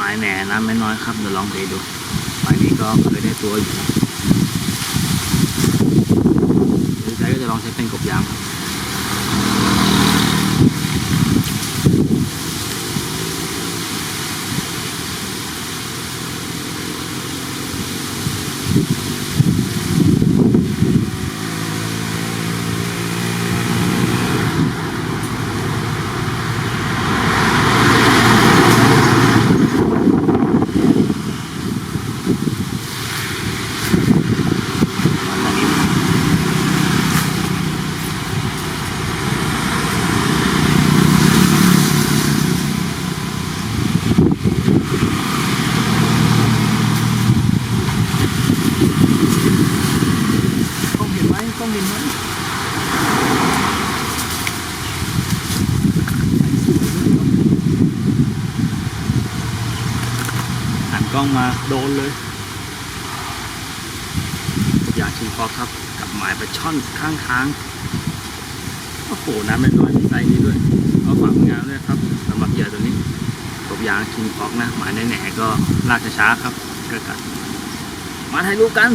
หมายแหน่น้ำไม่น้อยครับเดี๋ยวลองเทดูหมายนี้ก็เคยได้ตัวอยู่หรือใช้ก็จะลองใช้เป็นกบยางครับ อันนี้ต้องเห็นไหมต้องเห็นไหม หันกล้องมาโดนเลย อยากชิมพอครับกับหมายปลาช่อนข้างทางโอ้โหน้ำเป็นน้อยมีไซส์นี้ด้วย เอาฝากงานด้วยครับสำหรับเหยื่อตัวนี้กบยางชิงคอกนะ หมายแหน่ๆก็ลากช้าๆครับก็กัดมาถ่ายรูปกัน